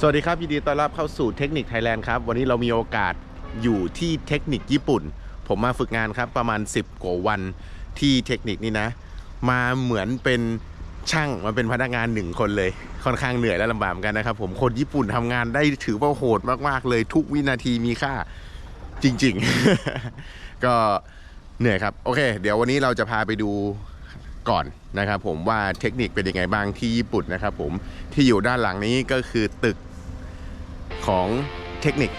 สวัสดีครับยินดีต้อนรับเข้าสู่เทคนิคไทยแลนด์ครับ วันนี้เรามีโอกาสอยู่ที่เทคนิคญี่ปุ่น ผมมาฝึกงานครับประมาณ 10กว่าวันที่เทคนิคนี้นะ มาเหมือนเป็นช่างมาเป็นพนักงานหนึ่งคนเลย ค่อนข้างเหนื่อยและลำบากกันนะครับผมคนญี่ปุ่นทำงานได้ถือว่าโหดมากๆ เลยทุกวินาทีมีค่าจริง ๆ ก็เหนื่อยครับโอเค เดี๋ยววันนี้เราจะพาไปดูก่อนนะครับผมว่าเทคนิคเป็นยังไงบ้างที่ญี่ปุ่นนะครับผมที่อยู่ด้านหลังนี้ก็คือตึก ของเทคนิค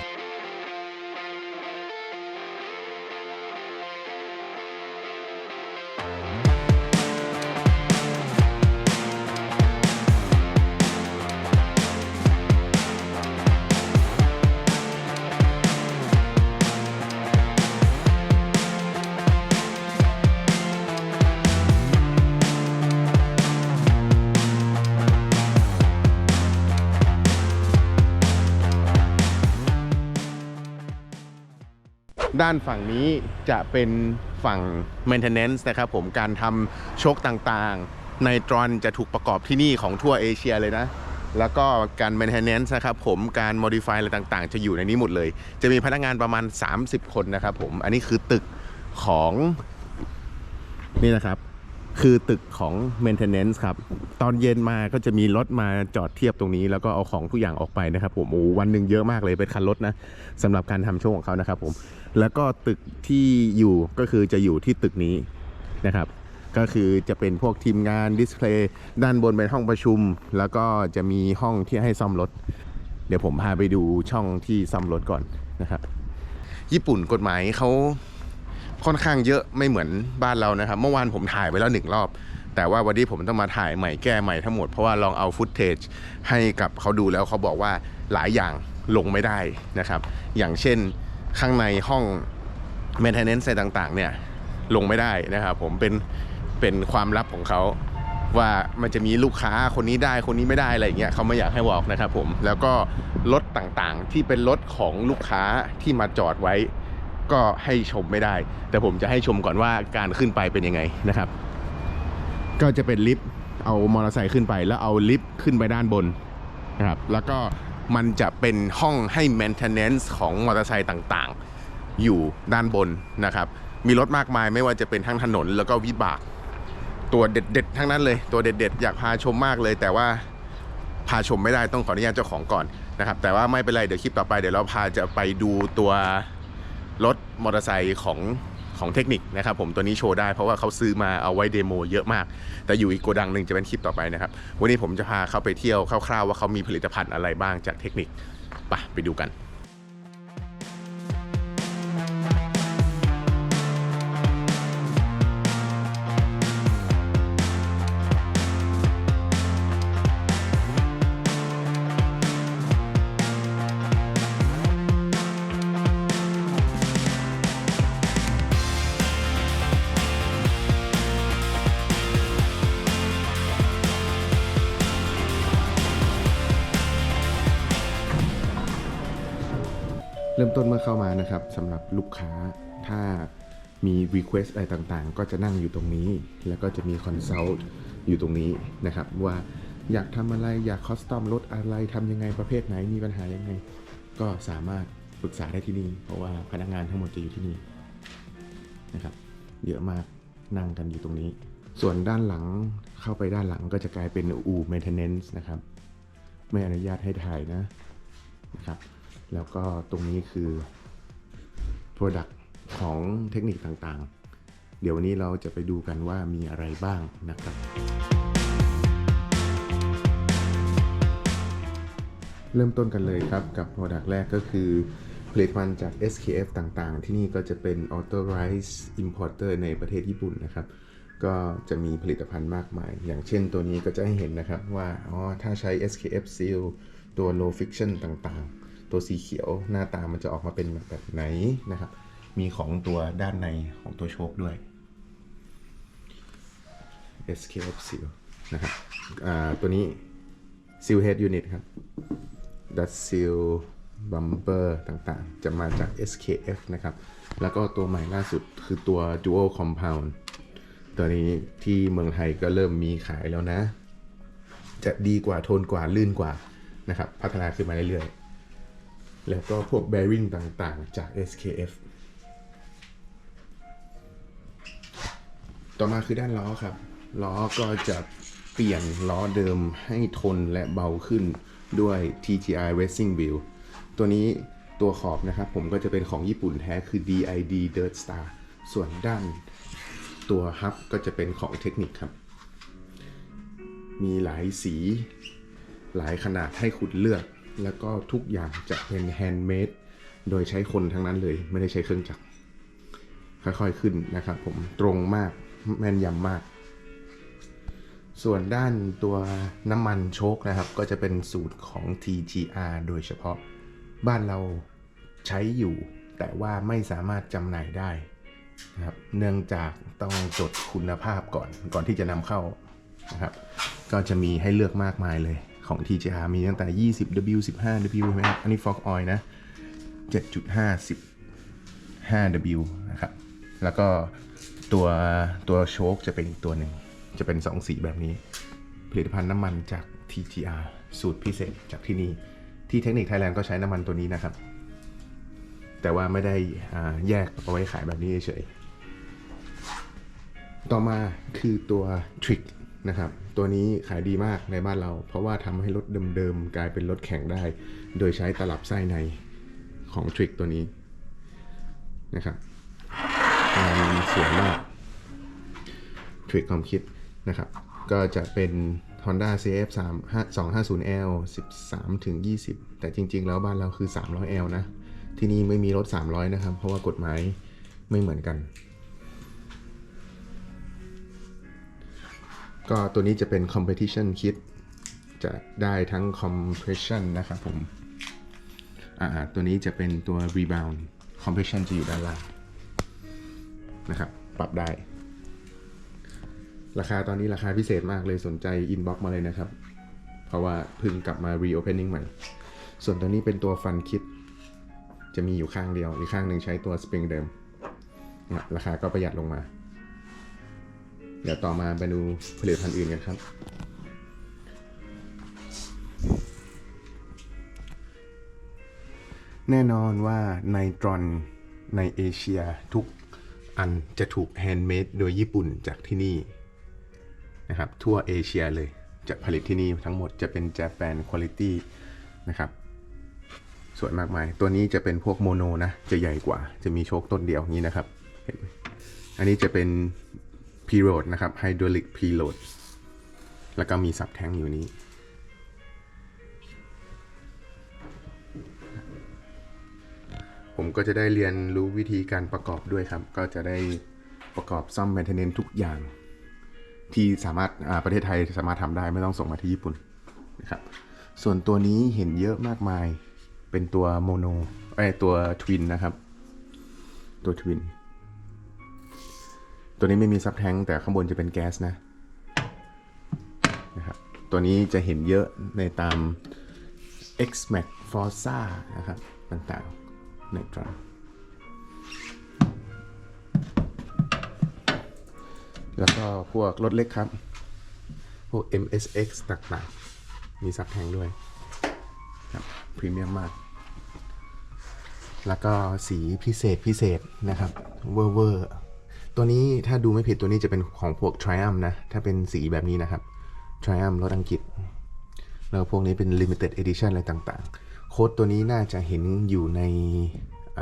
ด้านฝั่งนี้จะเป็นฝั่ง maintenance นะครับผมการทำโชคต่างๆ ในตรอนจะถูกประกอบที่นี่ของทั่วเอเชียเลยนะ แล้วก็การ maintenance นะครับผมการ modify อะไรต่างๆ จะอยู่ในนี้หมดเลย จะมีพนักงานประมาณ 30 คนนะครับผม อันนี้คือตึกของนี่นะครับ คือตึกของ maintenance ครับ ตอนเย็นมาก็จะมีรถมาจอดเทียบตรงนี้ แล้วก็เอาของทุกอย่างออกไปนะครับผมโอ้วันหนึ่งเยอะมากเลยเป็นคันรถนะสำหรับการทำโชว์ของเขานะครับผมแล้วก็ตึกที่อยู่ก็คือจะอยู่ที่ตึกนี้นะครับก็คือจะเป็นพวกทีมงานดิสเพลย์ด้านบนเป็นห้องประชุม แล้วก็จะมีห้องที่ให้ซ่อมรถ เดี๋ยวผมพาไปดูช่องที่ซ่อมรถก่อนนะครับ ญี่ปุ่นกฎหมายเขา ค่อนข้างเยอะไม่เหมือนบ้านเรานะครับ เมื่อวานผมถ่ายไปแล้วหนึ่งรอบ แต่ว่าวันนี้ผมต้องมาถ่ายใหม่แก้ใหม่ทั้งหมด เพราะว่าลองเอาฟุตเทจให้กับเขาดูแล้วเขาบอกว่าหลายอย่างลงไม่ได้นะครับ อย่างเช่นข้างในห้อง maintenance อะไรต่างๆ เนี่ยลงไม่ได้นะครับผมเป็นเป็นความลับของเขาว่ามันจะมีลูกค้าคนนี้ได้คนนี้ไม่ได้อะไรอย่างเงี้ยเขาไม่อยากให้บอกนะครับผมแล้วก็รถต่างๆที่เป็นรถของลูกค้าที่มาจอดไว้ ก็ให้ชมไม่ได้ แต่ผมจะให้ชมก่อนว่าการขึ้นไปเป็นยังไงนะครับ ก็จะเป็นลิฟต์เอามอเตอร์ไซค์ขึ้นไป แล้วเอาลิฟต์ขึ้นไปด้านบนนะครับแล้วก็มันจะเป็นห้องให้ maintenance ของมอเตอร์ไซค์ต่างๆ อยู่ด้านบนนะครับ มีรถมากมายไม่ว่าจะเป็นทั้งถนนแล้วก็วิบาก ตัวเด็ดๆ ทั้งนั้นเลย ตัวเด็ดๆ อยากพาชมมากเลย แต่ว่าพาชมไม่ได้ต้องขออนุญาตเจ้าของก่อนนะครับ แต่ว่าไม่เป็นไรเดี๋ยวคลิปต่อไปเดี๋ยวเราพาจะไปดูตัว รถมอเตอร์ไซค์ของของเทคนิคนะครับผมตัวนี้โชว์ได้เพราะว่าเขาซื้อมาเอาไว้เดโมเยอะมาก แต่อยู่อีกโกดังหนึ่งจะเป็นคลิปต่อไปนะครับ วันนี้ผมจะพาเขาไปเที่ยวคร่าวๆว่าเขามีผลิตภัณฑ์อะไรบ้างจากเทคนิคไปไปดูกัน เริ่มต้นเมื่อเข้ามานะครับสำหรับลูกค้าถ้ามี Request อะไรต่างๆ ก็จะนั่งอยู่ตรงนี้ แล้วก็จะมี Consult อยู่ตรงนี้นะครับ ว่าอยากทำอะไรอยากคอสตอมรถอะไรทำยังไงประเภทไหนมีปัญหายังไง ก็สามารถปรึกษาได้ที่นี่ เพราะว่าพนักงานทั้งหมดจะอยู่ที่นี่นะครับเยอะมากนั่งกันอยู่ตรงนี้ ส่วนด้านหลังเข้าไปด้านหลังก็จะกลายเป็นอู่ maintenance นะครับ ไม่อนุญาตให้ถ่ายนะนะครับ แล้วก็ตรงนี้คือ Product ของเทคนิคต่างๆ เดี๋ยววันนี้เราจะไปดูกันว่ามีอะไรบ้างนะครับ เริ่มต้นกันเลยครับกับ Product แรกก็คือผลิตภัณฑ์จาก SKF ต่างๆ ที่นี่ก็จะเป็น Authorized Importer ในประเทศญี่ปุ่นนะครับ ก็จะมีผลิตภัณฑ์มากมาย อย่างเช่นตัวนี้ก็จะให้เห็นนะครับว่า อ๋อ ถ้าใช้ SKF Seal ตัว Low Friction ต่างๆ ตัวสีเขียวหน้าตามันจะออกมาเป็นแบบไหนนะครับ มีของตัวด้านในของตัวโชคด้วย SKF Seal นะครับอ่าตัวนี้ Seal Head Unit ครับดัตซิลบัมเปอร์ต่างๆ จะมาจาก SKF นะครับ แล้วก็ตัวใหม่ล่าสุดคือตัว Dual Compound ตัวนี้ที่เมืองไทยก็เริ่มมีขายแล้วนะ จะดีกว่าทนกว่าลื่นกว่านะครับ พัฒนาขึ้นมาเรื่อยๆ แล้วก็พวก bearing ต่างๆ จาก SKF ต่อมาคือด้านล้อครับ ล้อก็จะเปลี่ยนล้อเดิมให้ทนและเบาขึ้นด้วย TGI Racing Wheel ตัวนี้ตัวขอบนะครับ ผมก็จะเป็นของญี่ปุ่นแท้คือ DID Dirt Star ส่วนด้านตัวฮับก็จะเป็นของเทคนิคครับ มีหลายสี หลายขนาดให้คุณเลือก แล้วก็ทุกอย่างจะเป็นแฮนด์เมดโดยใช้คนทั้งนั้นเลย ไม่ได้ใช้เครื่องจักร ค่อยๆขึ้นนะครับผมตรงมากแม่นยำมาก ส่วนด้านตัวน้ำมันโชคนะครับ ก็จะเป็นสูตรของ TGR โดยเฉพาะบ้านเราใช้อยู่ แต่ว่าไม่สามารถจำหน่ายได้นะครับเนื่องจากต้องจดคุณภาพก่อนก่อนที่จะนำเข้านะครับ ก็จะมีให้เลือกมากมายเลย ของ TGR มีตั้งแต่ 20W 15W ใช่ไหมครับ อันนี้ Fog Oil นะ 7.5 15W นะครับ แล้วก็ตัวตัวโชคจะเป็นอีกตัวหนึ่ง จะเป็น 2 สีแบบนี้ ผลิตภัณฑ์น้ำมันจาก TGR สูตรพิเศษจากที่นี่ ที่เทคนิคไทยแลนด์ก็ใช้น้ำมันตัวนี้นะครับ แต่ว่าไม่ได้แยกเอาไว้ขายแบบนี้เฉยๆต่อมาคือตัว Trick นะครับ ตัวนี้ขายดีมากในบ้านเรา เพราะว่าทำให้รถเดิมๆ กลายเป็นรถแข่งได้ โดยใช้ตลับไส้ในของ Trick ตัวนี้นะครับงานสวยมากทริคความคิดนะครับ ก็จะเป็น Honda CF 3 250L 13ถึง20 แต่จริง ๆ แล้วบ้านเราคือ 300L นะ ที่นี่ไม่มีรถ 300 นะครับ เพราะว่ากฎหมายไม่เหมือนกัน ก็ตัวนี้จะเป็น competition kit จะได้ทั้ง compression นะครับผม อ่า ตัวนี้จะเป็นตัว rebound compression จะอยู่ด้านล่างนะครับ ปรับได้ ราคาตอนนี้ราคาพิเศษมากเลยสนใจอินบ็อกมาเลยนะครับ เพราะว่าเพิ่งกลับมา reopening ใหม่ ส่วนตัวนี้เป็นตัวฟันคิด จะมีอยู่ข้างเดียว อีกข้างหนึ่งใช้ตัวสปริงเดิม ราคาก็ประหยัดลงมา เดี๋ยวต่อมาไปดูผลิตภัณฑ์อื่นกันครับ แน่นอนว่าไนตรอนในเอเชียทุกอันจะถูกแฮนด์เมดโดยญี่ปุ่นจากที่นี่นะครับทั่วเอเชียเลยจะผลิตที่นี่ทั้งหมดจะเป็น Japan Quality นะครับสวยมากมาย ตัวนี้จะเป็นพวกโมโนนะ จะใหญ่กว่า จะมีโชคต้นเดียวนี้นะครับเห็นอันนี้จะเป็น p r o d นะครับ Hydraulic Preload แล้วก็มีซับแทงอยู่นี้ ผมก็จะได้เรียนรู้วิธีการประกอบด้วยครับ ก็จะได้ประกอบซ่อม maintenance ทุกอย่าง ที่สามารถอ่าประเทศไทยสามารถทำได้ไม่ต้องส่งมาที่ญี่ปุ่นนะครับ ส่วนตัวนี้เห็นเยอะมากมาย เป็นตัวโมโนไอตัวทวินนะครับ ตัวทวิน ตัวนี้ไม่มีซับแทงแต่ข้างบนจะเป็นแก๊สนะนะครับตัวนี้จะเห็นเยอะในตาม X-Max Forza นะครับต่างๆในตรันแล้วก็พวกรถเล็กครับ พวก MSX ต่างๆ มีซับแทงด้วยครับพรีเมียมมาก แล้วก็สีพิเศษพิเศษนะครับ เวอร์เวอร์ ตัวนี้ถ้าดูไม่ผิดตัวนี้จะเป็นของพวก Triumph นะ ถ้าเป็นสีแบบนี้นะครับ Triumph รถอังกฤษ แล้วพวกนี้เป็น Limited Edition อะไรต่างๆ โค้ดตัวนี้น่าจะเห็นอยู่ในอ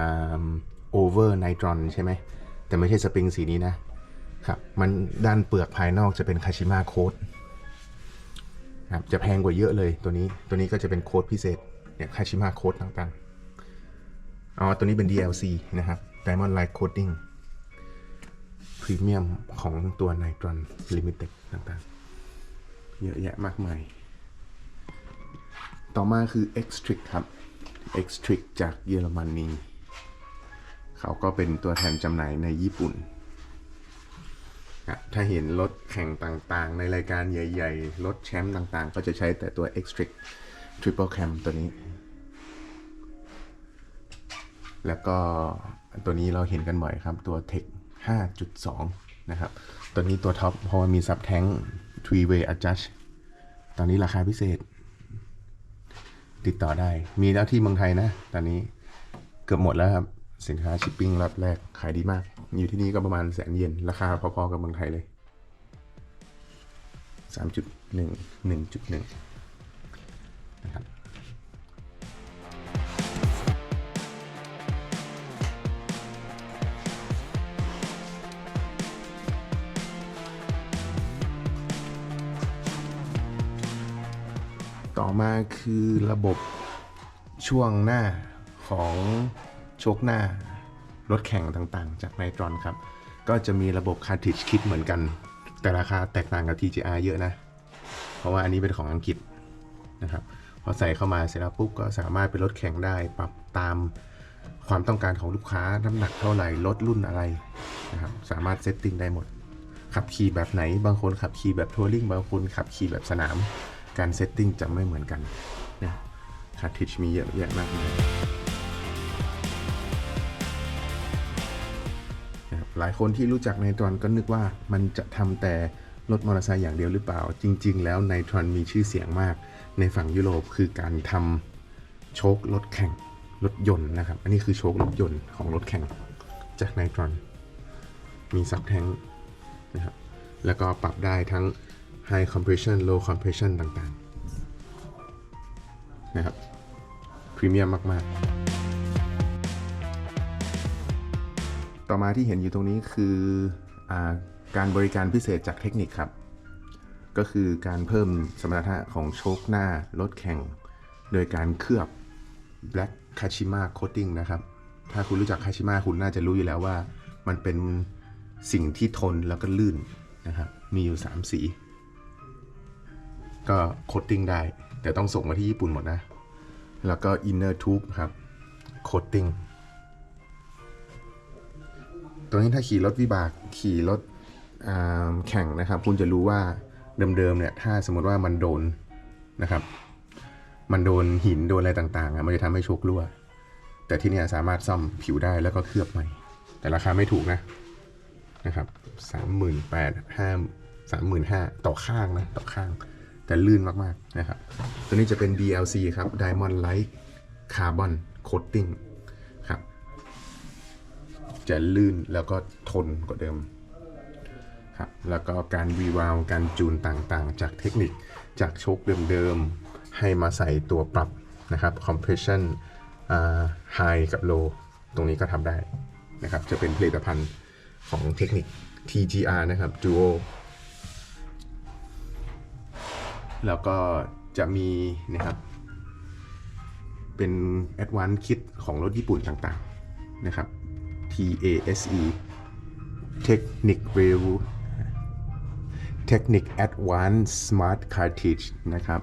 Over Nitron ใช่ไหม แต่ไม่ใช่สปริงสีนี้นะครับ มันด้านเปลือกภายนอกจะเป็นคาชิม a โค้ดครับจะแพงกว่าเยอะเลยตัวนี้ ตัวนี้ก็จะเป็นโค้ดพิเศษ เนี่ยคาชิม a โค้ดต่างๆ อ๋อ ตัวนี้เป็น DLC นะครับ Diamond Light Coating พรีเมียมของตัว Nitron Limited ต่างๆ เยอะแยะมากมาย ต่อมาคือ x t r i c ครับ x t r i c จากเยอรมนีเขาก็เป็นตัวแทนจำหน่ายในญี่ปุ่น ถ้าเห็นรถแข่งต่างๆ ในรายการใหญ่ๆ รถแชมป์ต่างๆ ก็จะใช้แต่ตัว x t r i c Triple Cam ตัวนี้ แล้วก็ตัวนี้เราเห็นกันบ่อยครับตัว Tech 5.2 นะครับ ตัวนี้ตัวท็อปเพราะว่ามีซับแทง three way adjust ตอนนี้ราคาพิเศษ ติดต่อได้ มีแล้วที่เมืองไทยนะ ตอนนี้เกือบหมดแล้วครับ สินค้าชิปปิ้งล็อตแรกขายดีมาก อยู่ที่นี่ก็ประมาณแสนเยนราคาพอๆกับเมืองไทยเลย 3.1 1.1นะครับ ต่อมาคือระบบช่วงหน้าของโชคหน้ารถแข่งต่างๆ จากไนตรอนครับ ก็จะมีระบบคาร์ทริดคิดเหมือนกัน แต่ราคาแตกต่างกับ TGR เยอะนะ เพราะว่าอันนี้เป็นของอังกฤษนะครับพอใส่เข้ามาเสร็จแล้วปุ๊บก็สามารถเป็นรถแข่งได้ปรับตามความต้องการของลูกค้าน้ำหนักเท่าไหร่รถรุ่นอะไรนะครับสามารถเซตติ้งได้หมด ขับขี่แบบไหนบางคนขับขี่แบบทัวริงบางคนขับขี่แบบสนาม การเซตติ้งจะไม่เหมือนกันนะคาร์ทิชมีเยอะแยะมากมายนะครับหลายคนที่รู้จักไนตรอนก็นึกว่ามันจะทำแต่รถมอเตอร์ไซค์อย่างเดียวหรือเปล่า จริง ๆ แล้วไนตรอนมีชื่อเสียงมากในฝั่งยุโรปคือการทำโชครถแข่งรถยนต์นะครับ อันนี้คือโชครถยนต์ของรถแข่งจากไนตรอนมีซับแทงนะครับแล้วก็ปรับได้ทั้ง high compression low compression ต่างๆ นะครับ พรีเมียมมาก ๆ ต่อมาที่เห็นอยู่ตรงนี้คืออการบริการพิเศษจากเทคนิคครับ ก็คือการเพิ่มสมรรถนะของโชคหน้ารถแข่ง โดยการเคลือบ Black Kashima Coating นะครับ ถ้าคุณรู้จักคาชิม a คุณน่าจะรู้อยู่แล้วว่ามันเป็นสิ่งที่ทนแล้วก็ลื่นนะครับ มีอยู่ 3 สี ก็โคตติ้งได้ แต่ต้องส่งมาที่ญี่ปุ่นหมดนะ แล้วก็ inner tube ครับโคตติ้งตัวนี้ถ้าขี่รถวิบากขี่รถแข่งนะครับ คุณจะรู้ว่าเดิมๆเนี่ยถ้าสมมติว่ามันโดนนะครับ มันโดนหินโดนอะไรต่างๆมันจะทำให้โชครั่ว แต่ที่นี่สามารถซ่อมผิวได้แล้วก็เคลือบใหม่ แต่ราคาไม่ถูกนะนะครับสามหมื่นแปดห้าสามหมื่นห้าต่อข้างนะ ต่อข้าง แต่ลื่นมากๆนะครับ ตัวนี้จะเป็น DLC ครับ Diamond Light Carbon Coating ครับ จะลื่นแล้วก็ทนกว่าเดิมครับแล้วก็การรีวาวการจูนต่างๆ จากเทคนิคจากโชคเดิมๆ ให้มาใส่ตัวปรับนะครับ compression high กับ low ตรงนี้ก็ทำได้นะครับ จะเป็นผลิตภัณฑ์ของเทคนิค TGR นะครับ Duo แล้วก็จะมีนะครับเป็น Advanced Kit ของรถญี่ปุ่นต่างๆนะครับ TASE Technic Rail Technic Advanced Smart Cartridge นะครับ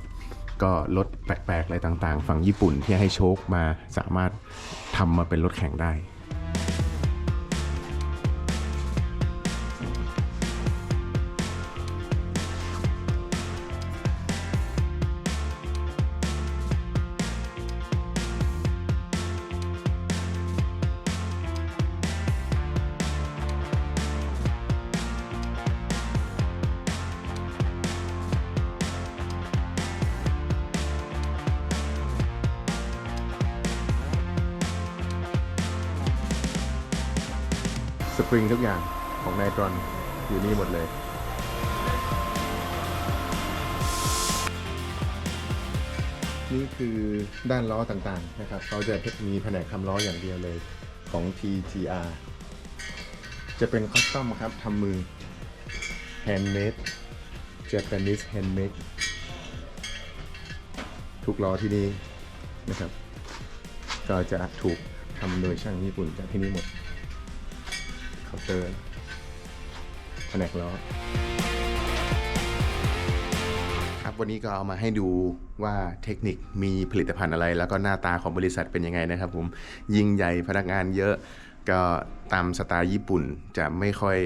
ก็รถแปลกๆ อะไรต่างๆ ฝั่งญี่ปุ่นที่ให้โชคมาสามารถทำมาเป็นรถแข่งได้ ริงทุกอย่างของไนตรอนอยู่นี่หมดเลยนี่คือด้านล้อต่างๆนะครับเขาจะมีแผนกทำล้ออย่างเดียวเลยของ TGR จะเป็นคอสตอมครับทำมือ handmade Japanese handmade ทุกล้อที่นี่นะครับ ก็จะถูกทำโดยช่างญี่ปุ่นจากที่นี่หมด เตอร์แผนกล้อครับวันนี้ก็เอามาให้ดูว่าเทคนิคมีผลิตภัณฑ์อะไร แล้วก็หน้าตาของบริษัทเป็นยังไงนะครับผมยิ่งใหญ่พนักงานเยอะก็ตามสไตล์ญี่ปุ่นจะไม่ค่อย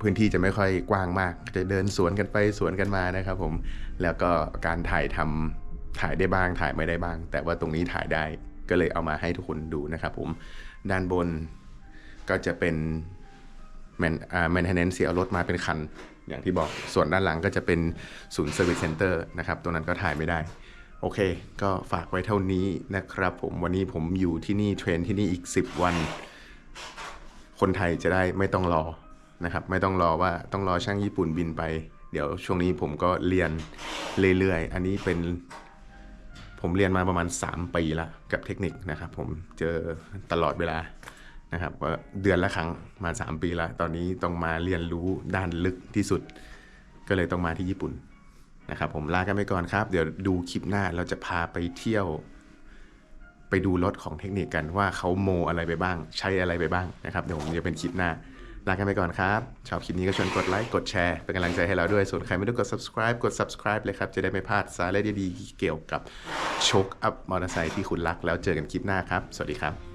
พื้นที่จะไม่ค่อยกว้างมาก จะเดินสวนกันไปสวนกันมานะครับผมแล้วก็การถ่ายทำถ่ายได้บ้างถ่ายไม่ได้บ้าง แต่ว่าตรงนี้ถ่ายได้ก็เลยเอามาให้ทุกคนดูนะครับผมด้านบนก็จะเป็น แมนอ่า maintenance เอารถมาเป็นคัน อย่างที่บอกส่วนด้านหลังก็จะเป็นศูนย์ service center นะครับตรงนั้นก็ถ่ายไม่ได้ โอเค ก็ฝากไว้เท่านี้นะครับผมวันนี้ผมอยู่ที่นี่เทรนที่นี่อีก 10 วัน คนไทยจะได้ไม่ต้องรอนะครับไม่ต้องรอว่าต้องรอช่างญี่ปุ่นบินไป เดี๋ยวช่วงนี้ผมก็เรียนเรื่อยๆ อันนี้เป็นผมเรียนมาประมาณ 3 ปีละกับเทคนิคนะครับผมเจอตลอดเวลา นะครับว่าเดือนละครั้งมา 3 ปีละตอนนี้ต้องมาเรียนรู้ด้านลึกที่สุด ก็เลยต้องมาที่ญี่ปุ่นนะครับผมลากันไปก่อนครับ เดี๋ยวดูคลิปหน้าเราจะพาไปเที่ยว ไปดูรถของเทคนิคกันว่าเขาโมอะไรไปบ้าง ใช้อะไรไปบ้างนะครับเดี๋ยวผมจะเป็นคลิปหน้าลากันไปก่อนครับชอบคลิปนี้ก็ชวนกดไลค์กดแชร์เป็นกำลังใจให้เราด้วยส่วนใครไม่ได้กด subscribe กด subscribe เลยครับ จะได้ไม่พลาดสาระดีๆเกี่ยวกับโชคอัพมอเตอร์ไซค์ที่คุณรักแล้วเจอกันคลิปหน้าครับ สวัสดีครับ